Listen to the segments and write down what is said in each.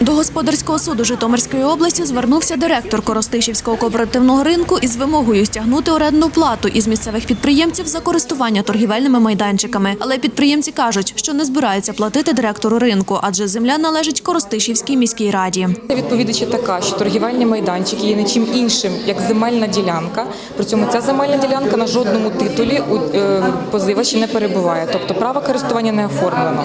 До господарського суду Житомирської області звернувся директор Коростишівського кооперативного ринку із вимогою стягнути орендну плату із місцевих підприємців за користування торгівельними майданчиками. Але підприємці кажуть, що не збираються платити директору ринку, адже земля належить Коростишівській міській раді. Відповідачі така, що торгівельні майданчики є нічим іншим, як земельна ділянка. При цьому ця земельна ділянка на жодному титулі у е, позивачі не перебуває, тобто право користування не оформлено.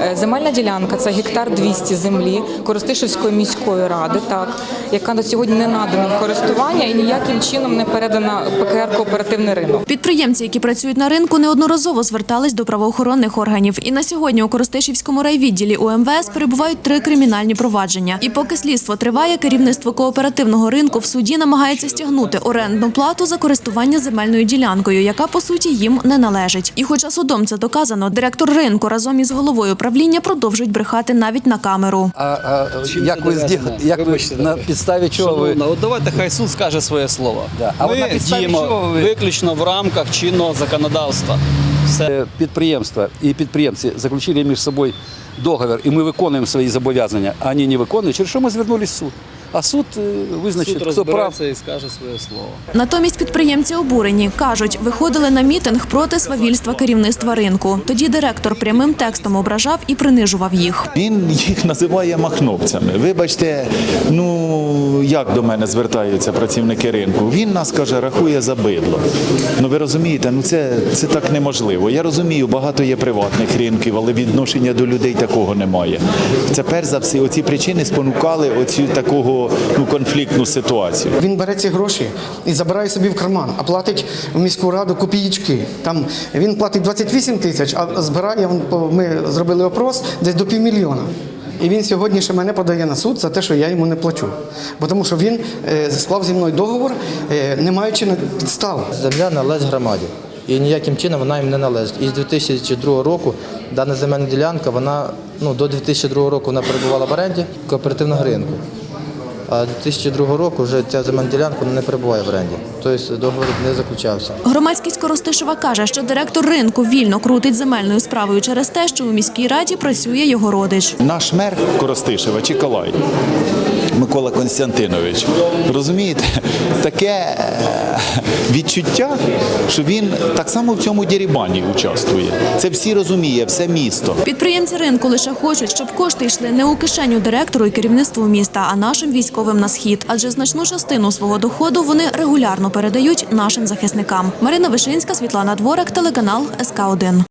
Е, Земельна ділянка це гектар 200 землі Коростишівської міської ради, так яка до сьогодні не надана в користування і ніяким чином не передана ПКР кооперативний ринок. Підприємці, які працюють на ринку, неодноразово звертались до правоохоронних органів. І на сьогодні у Коростишівському райвідділі УМВС перебувають три кримінальні провадження. І поки слідство триває, керівництво кооперативного ринку в суді намагається стягнути орендну плату за користування земельною ділянкою, яка по суті їм не належить. І хоча судом це доказано, директор ринку разом із головою правління продовжують брехати навіть на камеру. А, а Чим як ви доведено? як ви на підставі чого ви от давайте хай суд скаже своє слово. Да. А на Ми діємо ви- виключно в рамках чинного законодавства. Все. Е, підприємства і підприємці заключили між собою договір, і ми виконуємо свої зобов'язання, а вони не виконують, через що ми звернулися в суд. А суд е, визначить, Суд хто прав. і скаже своє слово. Натомість підприємці обурені кажуть, виходили на мітинг проти свавільства керівництва ринку. Тоді директор прямим текстом ображав і принижував їх. Він їх називає махновцями. Вибачте, ну як до мене звертаються працівники ринку? Він нас каже, рахує за бидло. Ну ви розумієте, ну це, це так неможливо. Я розумію, багато є приватних ринків, але відношення до людей такого немає. Це перш за все, оці причини спонукали оцю такого ну, конфліктну ситуацію. Він бере ці гроші і забирає собі в карман, а платить в міську раду копієчки. Там він платить 28 тисяч, а збирає ми зробили опрос десь до півмільйона. І він сьогодні ще мене подає на суд за те, що я йому не плачу. Бо Тому що він е, склав зі мною договор, е, не маючи на- підстав. Земля належить громаді. І ніяким чином вона їм не належить. І з 2002 року дана земельна ділянка, вона ну, до 2002 року вона перебувала в оренді кооперативного ринку. А 2002 року вже ця земельна ділянка не перебуває в оренді. Тобто договір не заключався. Громадськість Коростишева каже, що директор ринку вільно крутить земельною справою через те, що у міській раді працює його родич. Наш мер Коростишева Чиколай Микола Константинович, розумієте, таке е, відчуття, що він так само в цьому дірібані участвує. Це всі розуміє, все місто. Підприємці ринку лише хочуть, щоб кошти йшли не у кишеню директору і керівництву міста, а нашим військовим на схід. Адже значну частину свого доходу вони регулярно передають нашим захисникам. Марина Вишинська, Світлана Дворик, телеканал СК 1